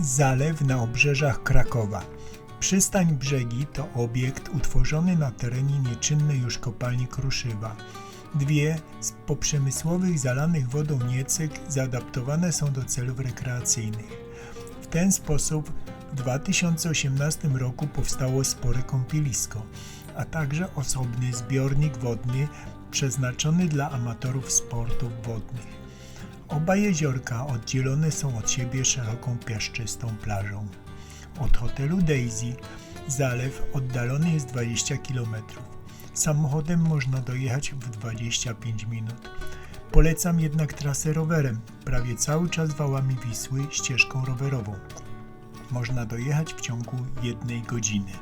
Zalew na obrzeżach Krakowa. Przystań Brzegi to obiekt utworzony na terenie nieczynnej już kopalni Kruszywa. Dwie z poprzemysłowych zalanych wodą Niecek zaadaptowane są do celów rekreacyjnych. W ten sposób w 2018 roku powstało spore kąpielisko, a także osobny zbiornik wodny przeznaczony dla amatorów sportów wodnych. Oba jeziorka oddzielone są od siebie szeroką piaszczystą plażą. Od hotelu Daisy zalew oddalony jest 20 km. Samochodem można dojechać w 25 minut. Polecam jednak trasę rowerem, prawie cały czas wałami Wisły ścieżką rowerową. Można dojechać w ciągu jednej godziny.